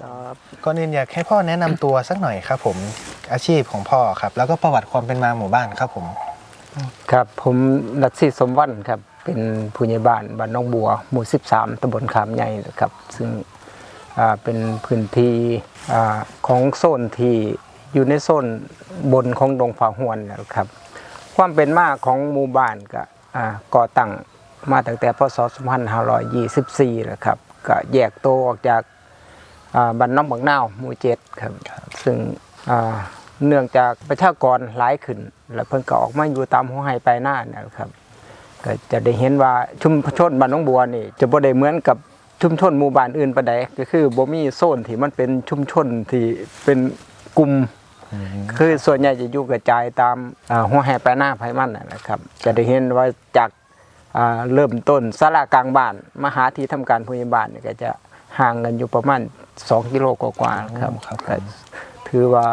ครับก่อนอื่นอยากให้พ่อแนะนำตัวสักหน่อยครับผมอาชีพของพ่อครับ แล้วก็ประวัติความเป็นมาหมู่บ้านครับผมครับผมนัทศิสมวันครับเป็นผู้ใหญ่บ้านบ้านหน้องบัว หมู่ 13ตำบลขามใหญ่นะครับ ซึ่งอ่าเป็นพื้นที่อ่าของโซนที่อยู่ในโซนบนของดงผาหวนนะครับ ความเป็นมาของหมู่บ้านก็อ่าก่อตั้งมาตั้งแต่พศ2524นะครับก็แยกตัวออกจากอ่า บ้านน้องบักนาวหมู่เจ็ดครับ ซึ่งอ่าเนื่องจากประชากรหลายขึ้น แล้วเพิ่นก็ออกมาอยู่ตามหัวไห้ปลายหน้าเนยนะครับก็จะได้เห็นว่าชุมชนบ้านหน้องบัวนี่ จะบ่ได้เหมือนกับชุมชนหมู่บ้านอื่นปานใดก็คือบ่มีโซนที่มันเป็นชุมชนที่เป็นกลุ่มคือส่วนใหญ่จะอยู่กระจายตามอ่าหัวแห่ปลายหน้าไผมันนะนะครับ จะได้เห็นว่าจากอ่าเริ่มต้นศาลากลางบ้านมาหาที่ทำการพยาบาลเนี่ยก็จะ ห่างกันอยู่ประมาณ2กิโลกว่าๆครับครับก็ถือว่า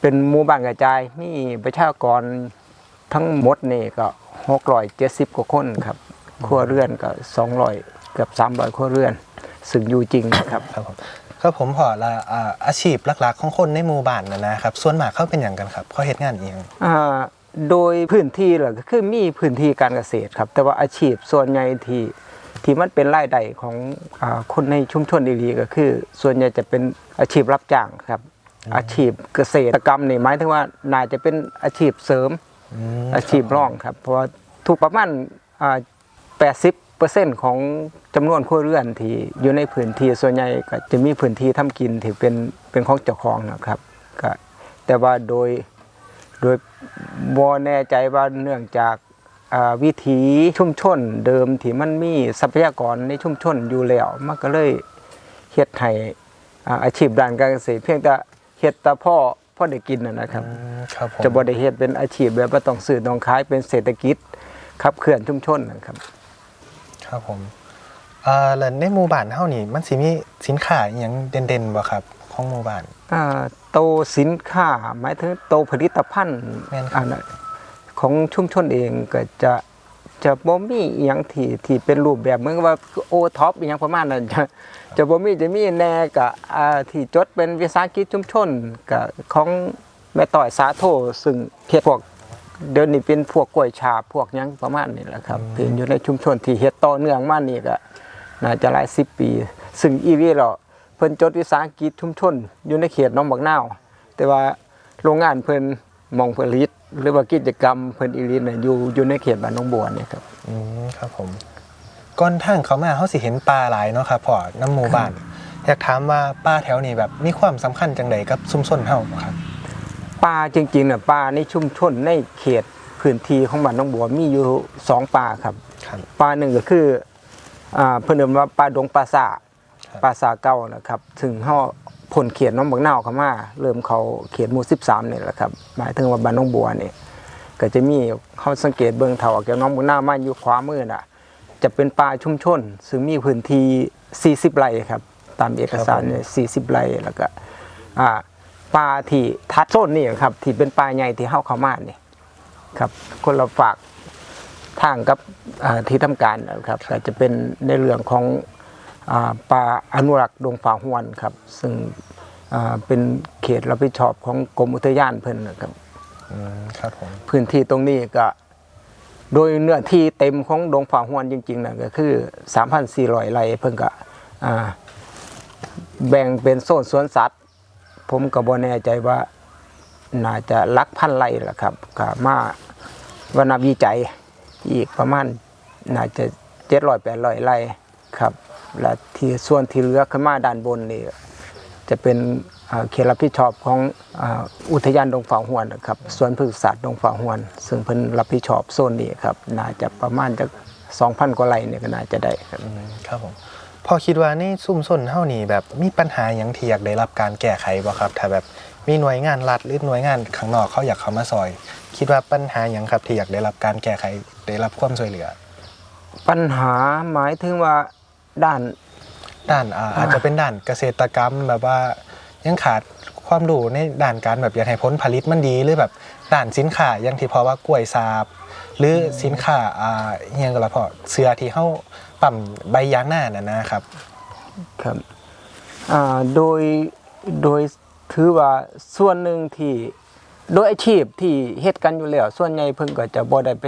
เป็นหมู่บ้านกระจายมีประชากรทั้งหมดนี่ก็670กว่าคนครับครัวเรือนก็200เกือบ300ครัวเรือน ซึ่งอยู่จริงนะครับครับผมครับผมพอละอ่าอาชีพหลักๆของคนในหมู่บ้านนะนะครับ ส่วนมากเขาเป็นอย่างกันครับเขาเฮ็ดงานอหย่างอ่าโดยพื้นที่เหรอก็คือมีพื้นที่การเกษตรครับ แต่ว่าอาชีพส่วนใหญ่ที่ ที่มันเป็นรายได้ของอาคนในชุมชนอีรีก็คือ ส่วนใหญ่จะเป็นอาชีพรับจ้างครับ อาชีพเกษตรกรรมนี่หมายถึงว่าน่าจะเป็นอาชีพเสริมมอาชีพร่องครับ เพราะว่าทุกประมาณอ่า80เปอร์เซ็นต์ของจำนวนครัวเรือนที่อยู่ในพื้นที่ส่วนใหญ่ก็จะมีพื้นที่ทำกินที่เป็นเป็นของเจ้าของนะครับก็แต่ว่าโดยโดยบ่แน่ใจว่าเนื่องจากอ่า วิถีชุมชนเดิมที่มันมีทรัพยากรในชุมชนอยู่แล้วมันก็เลยเฮ็ดให้อ่าอาชีพด้านการเกษตรเพียงแต่เฮ็ดแต่พ่อพ่อได้กินนะนะครับอืมครับผมจะบริเฮ็ดเป็นอาชีพแบบว่าต้องซื้อต้องขายเป็นเศรษฐกิจขับเคลื่อนชุมชนนะครับ ครับผมอ่าแล้วในหมู่บ้านเฮานี่มันสิมีสินค้าอหย่างเด่นๆบ่ครับของหมู่บ้านอ่าโตสินค้าหมายถึงโตผลิตภัณฑ์แม่นครับอันนั้น ของชุมชนเองก็จะจะบ่มีอหยังที่ที่เป็นรูปแบบเหมือนกับว่าโอท็อปอหยังประมาณนั้นจะจะบ่มีจะมีแน่กับอ่าที่จดเป็นวิสาหกิจชุมชนกับของแม่ต่อยสาโทซึ่งเฮ็ดพวกเดินนี่เป็นพวกกล้วยฉาบพวกหยังประมาณนี้แหละครับที่อยู่ในชุมชนที่เฮ็ดต่อเนื่องมานี่ก็น่าจะหลายสิบปี ซึ่งอีวีเราเพิ่นจดวิสาหกิจชุมชนอยู่ในเขตหน้องบักนาว แต่ว่าโรงงานเพิ่นหมองผลิตหรือว่ากิจกรรมเพิ่นอีลีเนี่ยอยู่อยู่ในเขตบ้านหน้องบัวเนี่ยครับ อืมครับผมก่อนทางเขามาเขาสิเห็นปลาหลายเนาะครับพ่อน้ำหมู่บ้านอยากถามว่าปลาแถวนี้แบบมีความสำคัญจังไดกับชุมชนเฮาบ่ครับป่าจริงๆน่ะป่าในชุมชนในเขตพื้นที่ของบ้านหน้องบัวมีอยู่สองป่าครับ ครับป่าหนึ่งก็คืออ่าเพิ่นเรียกว่าป่าดงป่าสาครับป่าสาเก่านะครับ ถึงเฮา พ้นเขตหน้องบักนาวเข้ามาเริ่มเขาเขตหมู่13นี่แหละครับหมายถึงว่าบ้านหน้องบัวนี่ก็จะมีเฮาสังเกตเบิ่งเท่าแก่น้องบักนาวมาอยู่ขวามือน่ะ จะเป็นป่าชุมชน ซึ่งมีพื้นที่40ไร่ครับ ตามเอกสารเนี่ย40ไร่แล้วก็อ่าป่าที่ทัดโซนนี่ครับที่เป็นป่าใหญ่ที่เฮาเข้ามานี่ครับ คนละฝากทางกับอ่าที่ทำการนะครับก็จะเป็นในเรื่องของอ่า ป่าอนุรักษ์ดงฝาหวนครับ ซึ่งอ่าเป็นเขตรับผิดชอบของกรมอุทยานเพิ่นนะครับอืมครับผมพื้นที่ตรงนี้ก็โดยเนื้อที่เต็มของดงฝาหวนจริงๆนะก็คือ 3,400ไร่เพิ่นก็อ่าแบ่งเป็นโซนสวนสัตว์ ผมก็บ่แน่ใจว่าน่าจะหลักพันไร่ล่ะครับก็มาวนาวิจัยอีกประมาณน่าจะเจ็ดร้อยแปดร้อยไร่ครับ และที่ส่วนที่เหลือขึ้นมาด้านบนนี่จะเป็นอ่าเขตรับผิดชอบของอ่าอุทยานดงฝาหวนนะครับสวนพฤกษศาสตร์ดงฝาหวน ซึ่งเพิ่นรับผิดชอบโซนนี้ครับน่าจะประมาณจะสองพันกว่าไร่เนี่ยก็น่าจะได้ครับอืมครับผมพ่อคิดว่าในซุ่มชนเฮานี่แบบมีปัญหาหยังที่อยากได้รับการแก้ไขบ่ครับ ถ้าแบบมีหน่วยงานรัฐหรือหน่วยงานข้างนอกเขาอยากเข้ามาซอย คิดว่าปัญหาหยังครับที่อยากได้รับการแก้ไขได้รับความช่วยเหลือ ปัญหาหมายถึงว่า ด้านด้านอ่าอาจจะเป็นด้านเกษตรกรรมแบบว่ายังขาดความรู้ในด้านการแบบอยากให้ผลผลิตมันดีหรือแบบด้านสินค้าอย่างที่พอว่ากล้วยสาบ หรือสินค้าอ่าอหยังก็ละพอเสื้อที่เฮาปั่มใบยางหน้าน่ะนะครับ ครับอ่าโดยโดยถือว่าส่วนหนึ่งที่โดยอาชีพที่เฮ็ดกันอยู่แล้วส่วนใหญ่เพิ่นก็จะบ่ได้ไป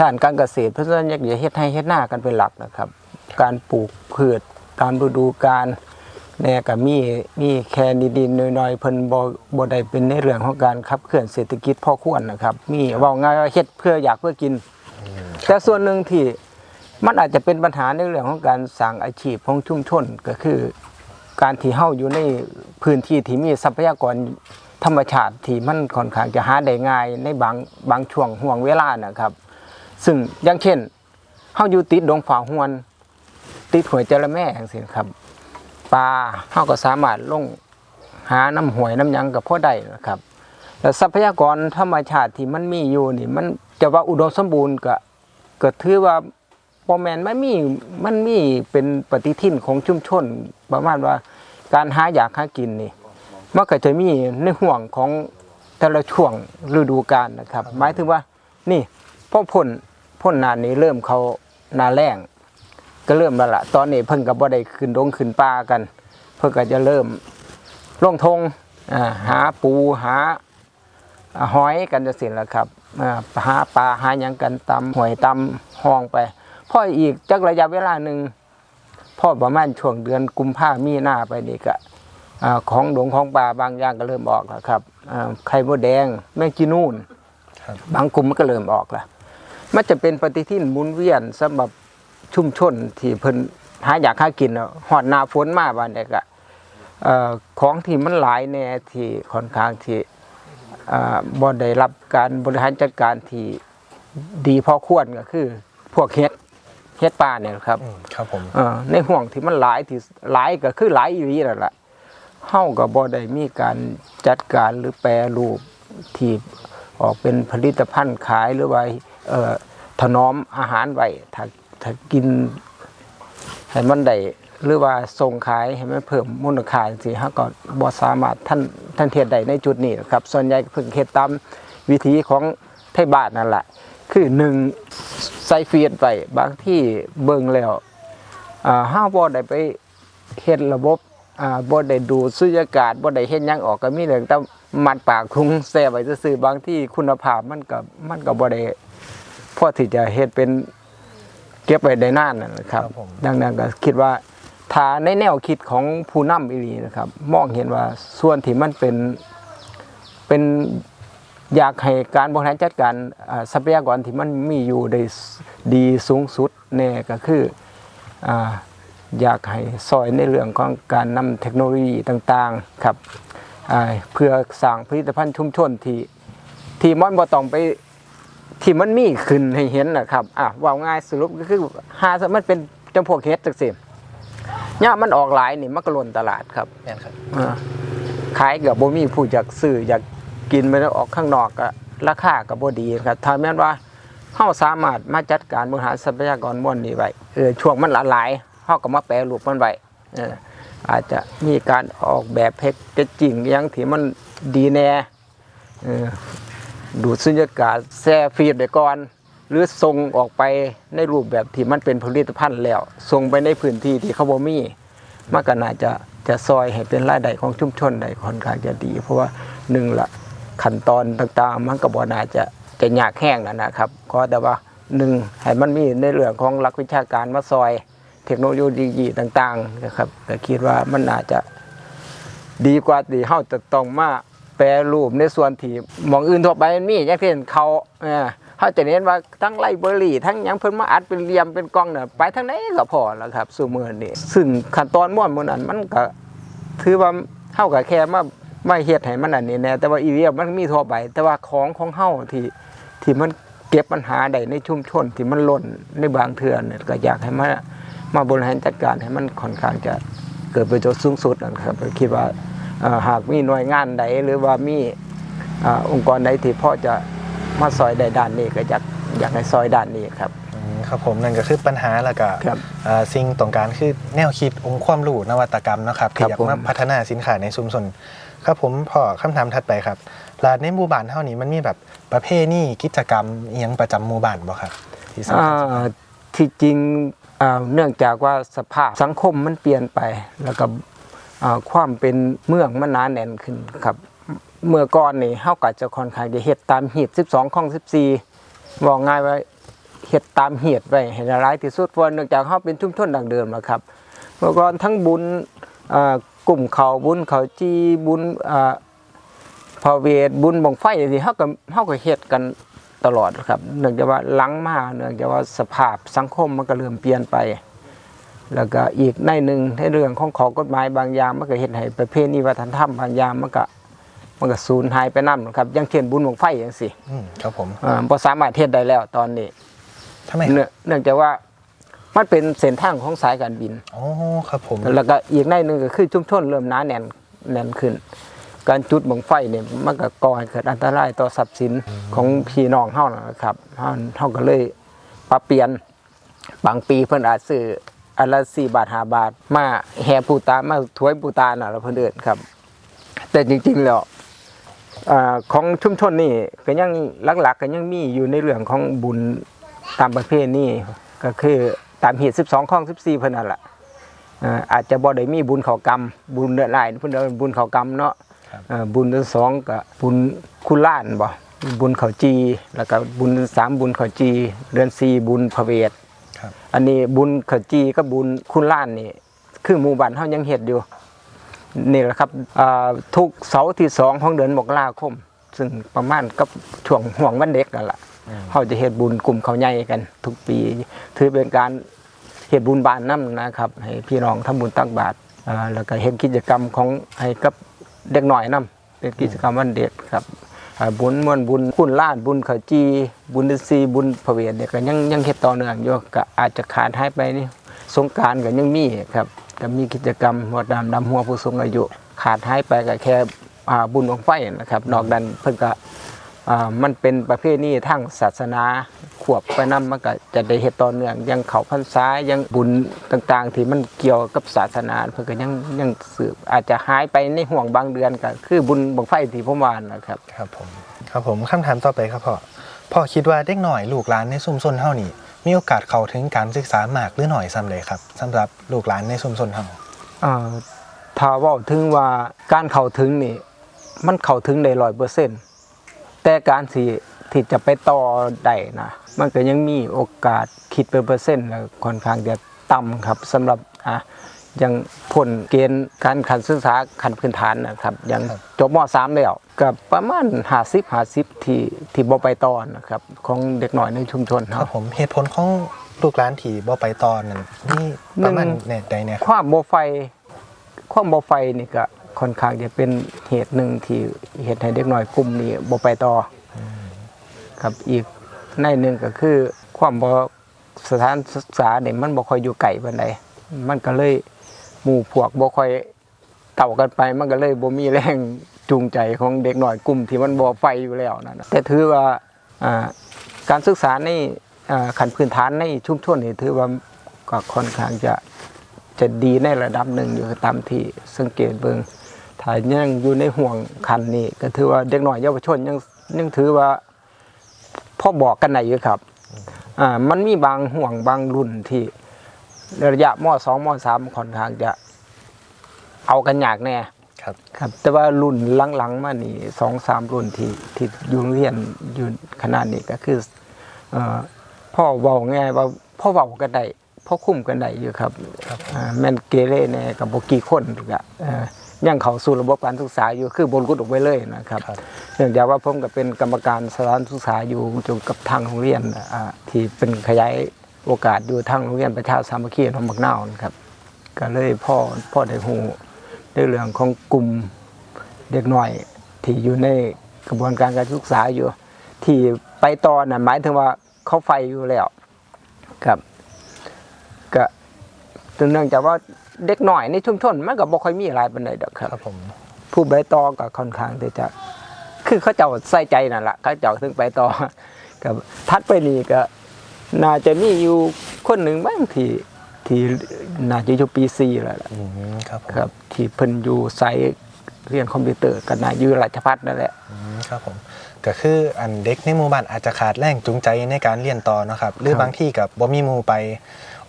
ด้านการเกษตรเพราะฉะนั้นอยากจะเฮ็ดให้เฮ็ดหน้ากันเป็นหลักนะครับ การปลูกพืชตามฤดูกาลแน่ก็มีมีแค่นิดๆน่อยๆเพิ่นบ่บ่ได้เป็นในเรื่องของการขับเคลื่อนเศรษฐกิจพอควรนะครับ มีเว้าง่ายว่าเฮ็ดเพื่ออยากเพื่อกิน แต่ส่วนหนึ่งที่มันอาจจะเป็นปัญหาในเรื่องของการสร้างอาชีพของชุมชนก็คือ การที่เฮาอยู่ในพื้นที่ที่มีทรัพยากรธรรมชาติที่มันค่อนข้างจะหาได้ง่ายในบางบางช่วงห่วงเวลานะครับ ซึ่งอย่างเช่นเฮาอยู่ติดดงฝาหวน ติดหวยจระแม่จังซี่ครับปลาเฮาก็สามารถลงหาน้ำหวยน้ำยังกับพ่อได้นะครับแต่ทรัพยากรธรรมชาติที่มันมีอยู่นี่ มันจะว่าอุดมสมบูรณ์ก็ก็ถือว่าบ่แม่นมันมีมันมีเป็นปฏิทินของชุมชน ประมาณว่าการหาอยากหากินนี่มันก็จะมีในห่วงของแต่ละช่วงฤดูกาลนะครับ หมายถึงว่านี่พ่อพ่นพ่นนานนี้เริ่มเขานาแรง ก็เริ่มแล้วล่ะตอนนี้เพิ่นก็บ่ได้ขึ้นดงขึ้นป่ากัน เพิ่นก็จะเริ่มลงทงอ่าหาปูหาอ่าหอยกันจะสิ้นแล้วครับอ่าหาปลาหาหยังกันตำหอยตำห้องไปพ่ออีกจักระยะเวลาหนึ่งพ่อประมาณช่วงเดือนกุมภามีนาไปนี่ก็อ่าของดงของปลาบางอย่างก็เริ่มออกแล้วครับอ่าไข่มดแดงแมงจีนูนครับบางกลุ่มมันก็เริ่มออกแล้วมันจะเป็นปฏิทินหมุนเวียนสำหรับ ชุมชนที่เพิ่นหาอยากหากินอะหอดหนาฝนมาบ้านเด็กอะเอ่อของที่มันหลายแน่ที่ค่อนข้างที่อ่าบ่ได้รับการบริหารจัดการที่ดีพอควรก็คือ พวกเฮ็ดเฮ็ดป่าเนี่ยครับอืมครับผมเอ่อในห่วงที่มันหลายที่หลายก็คือหลายอีหลีนั่นแหละเฮาก็บ่ได้มีการจัดการหรือแปรรูปที่ออกเป็นผลิตภัณฑ์ขายหรือว่าเอ่อถนอมอาหารไว้ถ้า ถ้ากินให้มันได้หรือว่าส่งขายให้มันเพิ่มมูลค่าจังซี่ฮะก็บ่สามารถท่านท่านเทียดได้ในจุดนี้ครับ ส่วนใหญ่เพิ่งเฮ็ดตามวิธีของไทยบ้านนั่นแหละคือหนึ่งใส่ฟีดไปบางที่เบิ่งแล้วห้าบ่ได้ไปเฮ็ดระบบบ่ได้ดูสุญญากาศบ่ได้เฮ็ดยังออกก็มีเรื่องแต่มัดปากทุงแซ่ไว้ซื่อบางที่คุณภาพมันก็มันก็บ่ได้พอที่จะเฮ็ดเป็น เก็บไว้ได้นานนะครับ ครับผม ดังนั้นก็คิดว่าถ้าในแนวคิดของผู้นำอีหลีนะครับ มองเห็นว่าส่วนที่มันเป็นเป็นอยากให้การบริหารจัดการอ่าทรัพยากรที่มันมีอยู่ได้ดีสูงสุดแน่ก็คืออ่าอยากให้ซอยในเรื่องของการนำเทคโนโลยีต่างๆครับอ่าเพื่อสร้างผลิตภัณฑ์ชุมชนที่ ที่มันบ่ต้องไป ที่มันมีขึ้นให้เห็นนะครับอะว่าง่ายสรุปก็คือหาซะมันเป็นจำพวกเฮ็ดจังซี่เนี่ยมันออกหลายนี่มันก็ล้นตลาดครับแม่นครับอ่าขายกับบ่มีผู้อยากซื้ออยากกินไปแล้วออกข้างนอกก็ราคาก็บ่ดีครับถ้าแม่นว่าเฮาสามารถมาจัดการบริหารทรัพยากรม่วนนี้ไว้เออช่วงมันหลายๆเฮาก็มาแปรรูปมันไว้เอออาจจะมีการออกแบบแพ็กเกจจิ้งอหยังที่มันดีแน่เออ ดูดสุญญากาศแช่ฟีดไปก่อน หรือส่งออกไปในรูปแบบที่มันเป็นผลิตภัณฑ์แล้วส่งไปในพื้นที่ที่เขาบ่มีมันก็น่าจะจะซอยให้เป็นรายได้ของชุมชนได้ค่อนข้างจะดี เพราะว่าหนึ่งละขั้นตอนต่างๆ มันก็บ่น่าจะจะยากแห้งนะนะครับก็แต่ว่าหนึ่งให้มันมีในเรื่องของหลักวิชาการมาซอย เทคโนโลยีต่างๆนะครับก็คิดว่ามันน่าจจะดีกว่าที่เฮาจะต้องมา แปรรูปในส่วนที่มองอื่นทั่วไปมันมีอย่างเช่นเขาเออเฮาจะเห็นว่าทั้งไลเบอรี่ทั้งหยังเพิ่นมาอัดเป็นเหลี่ยมเป็นกล้องเนี่ยไปทางไหนก็พอแล้วครับสู่มือนี้ซึ่งขั้นตอนม่วนมื้อนั้นมันก็ถือว่าเฮาก็แค่มามาเฮ็ดให้มันอันนี้แน่แต่ว่าอีเวียมันมีทั่วไป แต่ว่าของของเฮาที่ที่มันเก็บปัญหาได้ในชุมชนที่มันล้นในบางเทื่อเนี่ยก็อยากให้มามาบริหารจัดการให้มันค่อนข้างจะเกิดประโยชน์สูงสุดนะครับคิดว่า หากมีหน่วยงานใดหรือว่ามีอ่าองค์กรใดที่พ่อจะมาซอยใดด้านนี้ก็อยากอยากให้ซอยด้านนี้ครับอืมครับผมนั่นก็คือปัญหาแล้วก็ครับอ่าสิ่งต้องการคือแนวคิดองค์ความรู้นวัตกรรมเนาะครับครัที่บอยากผมมาพัฒนาสินค้าในชุมชนครับผมพอคำถามถัดไปครับลาในหมู่บ้านเท่านี้มันมีแบบประเภทนี้กิจกรรมอิหยังประจำหมู่บ้านบ่ครับที่สำอ่คัญสุดาที่จริงอ่าเนื่องจากว่าสภาพสังคมมันเปลี่ยนไปแล้วก็อ่า ความเป็นเมืองมันหนาแน่นขึ้นครับเมื่อก่อนนี่เฮาก็จะค่อนข้างจะเฮ็ดตามหีด12ข้อง14บอกง่ายว่าเฮ็ดตามเหีดไว้ให้ละลายที่สุดเพราะเนื่องจากเฮาเป็นชุมชนดังเดิมแล้วครับเมื่อก่อนทั้งบุญกลุ่มเขาบุญเขาจีบุญอ่าพระเวทบุญบังไฟจังซี่เฮาก็เฮาก็เฮ็ดกันตลอดครับ เนื่องจากว่าหลังมาเนื่องจากว่าสภาพสังคมมันก็เริ่มเปลี่ยนไป แล้วก็อีกในหนึ่งในเรื่องของข้อกฎหมายบางอย่างมันก็เฮ็ดให้ประเพณีวัฒนธรรมบางอย่างมันก็มันก็สูญหายไปนํครับอย่างเช่นบุญบังไฟจังซี่อืมครับผมอ่าบ่สามารถเฮ็ดได้แล้วตอนนี้ทำไมคเนื่รัอบงเนื่องจากว่ามันเป็นเส้นทางของสายการบิน อ๋อครับผมแล้วก็อีกในหนึ่งก็คือชุมชนเริ่มหนาแน่นแน่นขึ้น การจุดบังไฟเนี่ยมันก็ก่อให้เกิดอันตรายต่อทรัพย์สินของพี่น้องเฮานะครับเฮาเฮาก็เลยปรับเปลี่ยนบางปีเพิ่นอาจซื้อ อันละ4บาท5บาท มาแห่ปูตามาถวยปูตาน่ะแล้วเพิ่นเอิ้นครับ แต่จริงๆแล้วอ่าของชุมชนนี่ก็ยังหลักๆก็ยังมีอยู่ในเรื่องของบุญตามประเพณีก็คือตามเหตุ12ข้อง14เพิ่นนั่นล่ะอ่าอาจจะบ่ได้มีบุญเขากรรม บุญเดือนหลายเพิ่นเรียกว่าบุญเขากรรมเนาะอ่าบุญเดือนสองก็บุญคุณล้านบ่บุญเขาจี แล้วก็บุญเดือนสามบุญเขาจี เดือนสี่บุญพระเวทครับ อันนี้บุญเขาจีกับบุญคุณล้านนี่คือหมู่บ้านเฮายังเฮ็ดอยู่นี่แหละครับอ่าทุกเสาร์ที่สองของเดือนมกราคม ซึ่งประมาณกับช่วงห่วงวันเด็กนั่นแหละเขาจะเฮ็ดบุญกลุ่มเขาใหญ่กัน ทุกปี ถือเป็นการเฮ็ดบุญบานน้ำนะครับ ให้พี่น้องทำบุญตักบาตรอ่าแล้วก็เห็นกิจกรรมของให้กับเด็กหน่อยนํเป็นกิจกรรมวันเด็กครับอ่า บุญมวนบุญคุณล้านบุญขจี บุญศีบุญพระเวทเนี่ยก็ยังยังเฮ็ดต่อเนื่องอยู่ก็อาจจะขาดหายไปนี่สงการก็ยังมีครับก็มีกิจกรรมหัวดำดำหัวผู้สูงอายุ ขาดหายไปก็แค่บุญบังไฟนะครับ นอกนั้นเพิ่นก็มันเป็นประเภทนี้ทั้งศาสนา ขวบไปนํมันก็จะได้เฮ็ดต่อเนื่องยังเขาพรรษายังบุญต่างๆ ที่มันเกี่ยวกับศาสนาเพิ่นก็ยังยังสืบอาจจะหายไปในห่วงบางเดือนก็คือบุญบังไฟที่ผมว่านะครับ ครับผมครับผมคำถามต่อไปครับพ่อพ่อคิดว่าเด็กหน่อยลูกหลานในชุมชนเฮานี่มีโอกาสเข้าถึงการศึกษามากหรือหน่อยซ้ำเลยครับสำหรับลูกหลานในชุมชนเฮาอ่าถ้าเว่าถึงว่าการเข้าถึงนี่มันเข้าถึงได้ร้อยเปอร์เซ็นต์แต่การที่ที่จะไปต่อได้นะ มันก็ยังมีโอกาสคิดเป็นเปอร์เซ็นต์แล้วค่อนข้างจะต่ำครับสำหรับอะยังผลเกณฑ์การขันศึกษาขันพื้นฐานนะครับยังจบม .3 แล้วกับประมาณ50 50ที่ที่บ่ไปต่อนะครับของเด็กหน่อยในชุมชนครัเฮาบผมเหตุผลของลูกหลานที่บ่ไปตอนนั้นนี่ประมาณหนึ่งเนี่ยใดเนี่ยครับความบ่ไฟความบ่ไฟนี่ก็ค่อนข้างจะเป็นเหตุหนึ่งที่เหตุให้เด็กน้อยกลุ่มนี้บ่ไปต่ออครับอีก ในหนึ่งก็คือ ความบ่สถานศึกษาเนี่ยมันบ่ค่อยอยู่ไกลปานใดมันก็เลยหมู่พวกบ่ค่อยเต่ากันไป มันก็เลยบ่มีแรงจูงใจของเด็กหน้อยกลุ่มที่มันบ่ไฟอยู่แล้วนั่นน่ะแต่ถือว่าการศึกษาในขั้นพื้นฐานในชุมชนนี่ถือว่าก็ค่อนข้างจะจะดีในระดับหนึ่งอยู่ตามที่สังเกตเบิงถ้ายังอยู่ในห่วงคันนี้ก็ถือว่าเด็กหน้อยเยาวชนยังยังถือว่า พ่อบอกกันไหนอยู่ครับอ่ามันมีบางห่วงบางรุ่นที่ระยะมสองมสามค่อนข้างจะ เอากันยากแน่ครับ ครับ แต่ว่ารุ่นหลังๆมานี่สองสามรุ่นที่ที่อยู่โรงเรียนอยู่ขนาดนี้ก็คือเอ่อพ่อเบาง่ายว่าพ่อเบากันได้พ่อคุ้มกันได้อยู่ครับครับอ่าแม่นเกเรแน่กับบกี่คนก็เอ่อ ยังเข้าสู่ระบบการศึกษาอยู่คือบนกุดออกไปเลยนะครับครับเนื่องจากว่าผมก็เป็นกรรมการสถานศึกษาอยู่จนกับทางโรงเรียนอ่าที่เป็นขยายโอกาสอยู่ทางโรงเรียนประชาสามัคคีหนองบักนาวนะครับก็เลยพ่อพ่อได้หูในเรื่องของกลุ่มเด็กน้อยที่อยู่ในกระบวนการการศึกษาอยู่ ที่ไปต่อน่ะหมายถึงว่าเขาไฟอยู่แล้วครับก็เนื่องจากว่า เด็กหน่อยในชุมชนมันก็บ่ค่อยมีอะไรปานใดดอกครับครับผมผู้ไปต่อก็ค่อนข้างที่จะ คือเขาเจ้าใส่ใจนั่นแหละเขาเจ้าถึงไปต่อกับทัดไปนี่ก็ น่าจะมีอยู่คนหนึ่งบ้างที่ที่น่าจะอยู่ปีสี่แล้วล่ะอืมครับผมครับ ที่เพิ่นอยู่ไซต์เรียนคอมพิวเตอร์กันนาอยู่ราชพัฒนั่นแหละ อืมครับผมก็คืออันเด็กในหมู่บ้านอาจจะขาดแรงจูงใจในการเรียนต่อเนาะครับหรือครับ บางที่กับบ่มีหมู่ไป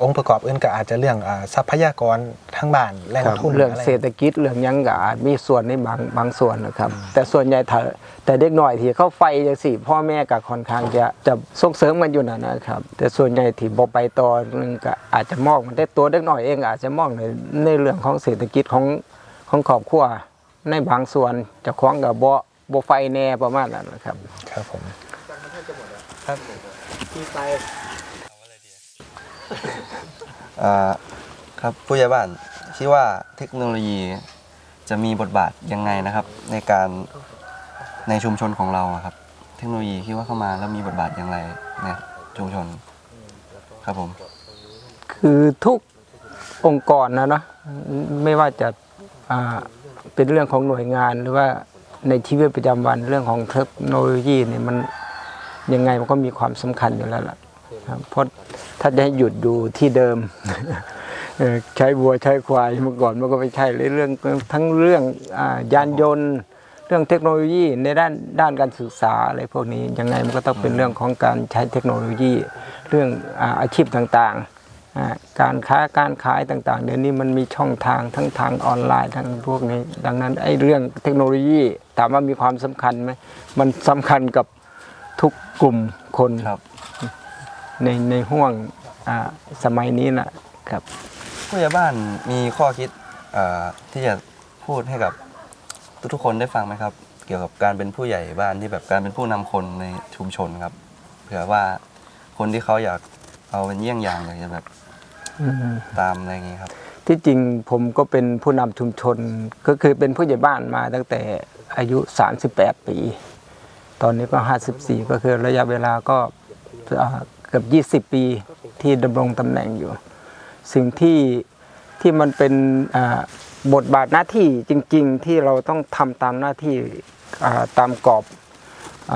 องค์ประกอบอื่นก็อาจจะเรื่องอ่าทรัพยากรทั้งบ้านแหล่งครับทุนเรื่องอะไรเศรษฐกิจเรื่องหยังก็อาจมีส่วนในบางบางส่วนนะครับ แต่ส่วนใหญ่ถ้าแต่เด็กหน่อยที่เข้าไฟจังสี่พ่อแม่ก็ค่อนข้างจะจะส่งเสริมกันอยู่นะนะครับ แต่ส่วนใหญ่ที่บ่ไปต่อนึงก็อาจจะมองมันแต่ตัวเด็กหน่อยเองอาจจะมองในในเรื่องของเศรษฐกิจของของครอบครัวในบางส่วนเจะคล้าของกับบ่บ่ไฟแน่ประมาณนั้นนะครับ ครับผม อ่าครับผู้ใหญ่บ้านคิดว่าเทคโนโลยีจะมีบทบาทยังไงนะครับ ในการในชุมชนของเราอะครับ เทคโนโลยีคิดว่าเข้ามาแล้วมีบทบาทอย่างไรในชุมชนครับผม คือทุกองค์กรนะเนาะไม่ว่าจะอ่าเป็นเรื่องของหน่วยงานหรือว่าในชีวิตประจำวันเรื่องของเทคโนโลยีเนี่ยมันยังไงมันก็มีความสำคัญอยู่แล้วล่ะครับเพราะ ถ้าจะให้หยุดดูที่เดิมใช้วัวใช้ควายเมื่อก่อนมันก็ไม่ใช่เลยเรื่องทั้งเรื่องอยานยนต์ เรื่องเทคโนโลยีในด้านด้านการศึกษาอะไรพวกนี้ยังไงมันก็ต้องเป็นเรื่องของการใช้เทคโนโลยี เรื่องอาอาชีพต่างๆ การค้าการขายต่างๆ เดี๋ยวนี้มันมีช่องทางทั้งทางออนไลน์ทั้งพวกนี้ ดังนั้นไอ้เรื่องเทคโนโลยีถามว่ามีความสำคัญไหมมันสำคัญกับทุกกลุ่มคนครับ ในในห่วงอ่าสมัยนี้นะครับ ผู้ใหญ่บ้านมีข้อคิดอ่าที่จะพูดให้กับทุกๆคนได้ฟังไหมครับ เกี่ยวกับการเป็นผู้ใหญ่บ้านที่แบบการเป็นผู้นำคนในชุมชนครับ เผื่อว่าคนที่เขาอยากเอาเป็นเยี่ยงอย่างอยากจะแบบตามอะไรอย่างงี้ครับ ที่จริงผมก็เป็นผู้นำชุมชนก็คือเป็นผู้ใหญ่บ้านมาตั้งแต่อายุ 38 ปี ตอนนี้ก็ 54 ก็คือระยะเวลาก็อ่าเกือบ20 ปีที่ดำรงตำแหน่งอยู่ สิ่งที่ที่มันเป็นบทบาทหน้าที่จริง ๆ ที่เราต้องทำตามหน้าที่ตามกรอบอ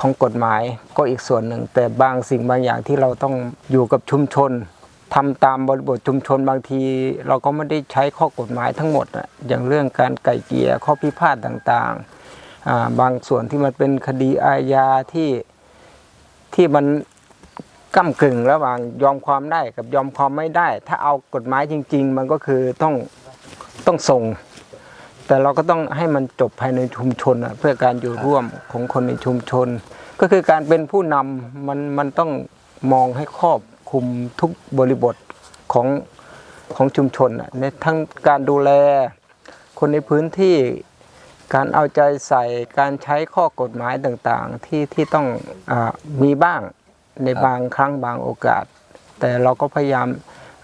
ของกฎหมายก็อีกส่วนหนึ่ง แต่บางสิ่งบางอย่างที่เราต้องอยู่กับชุมชนทำตามบริบทชุมชนบางที เราก็ไม่ได้ใช้ข้อกฎหมายทั้งหมดอย่างเรื่องการไก่เกลี่ยข้อพิพาทต่างๆบางส่วนที่มันเป็นคดีอาญาที่ที่มัน ก้ากึ่งระหว่างยอมความได้กับยอมความไม่ได้ ถ้าเอากฎหมายจริง ๆ มันก็คือต้องต้องส่ง แต่เราก็ต้องให้มันจบภายในชุมชนเพื่อการอยู่ร่วมของคนในชุมชน ก็คือการเป็นผู้นำมันมันต้องมองให้ครอบคลุมทุกบริบทของของชุมชนในทั้งการดูแล คนในพื้นที่การเอาใจใส่การใช้ข้อกฎหมายต่างๆ ที่ที่ต้องอมีบ้าง ในครับบางครั้งบางโอกาส แต่เราก็พยายาม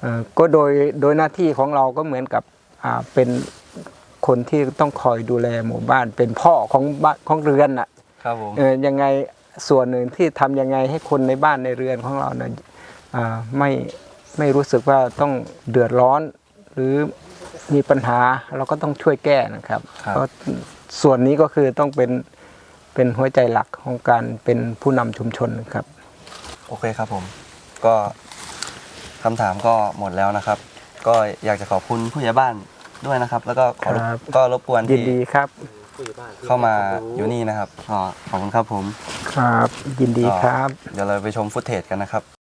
เอ่อก็โดยโดยหน้าที่ของเราก็เหมือนกับอ่าเป็นคนที่ต้องคอยดูแลหมู่บ้าน เป็นพ่อของบ้านของเรือนอะครับผมเออยังไงส่วนหนึ่งที่ทำยังไงให้คนในบ้านในเรือนของเราเนี่ยอ่าไม่ไม่รู้สึกว่าต้องเดือดร้อน หรือมีปัญหาเราก็ต้องช่วยแก้นะครับครับเพราะส่วนนี้ก็คือต้องเป็นเป็นหัวใจหลักของการเป็นผู้นำชุมชนนะครับ โอเคครับผม ก็คำถามก็หมดแล้วนะครับ ก็อยากจะขอบคุณผู้ใหญ่บ้านด้วยนะครับ แล้วก็ขอรบครับ ก็รบกวนยินที่ดีครับ เข้ามาอยู่นี่นะครับก็ขอบคุณครับผม ครับ ยินดีครับ เดี๋ยวเราไปชมฟุตเทจกันนะครับ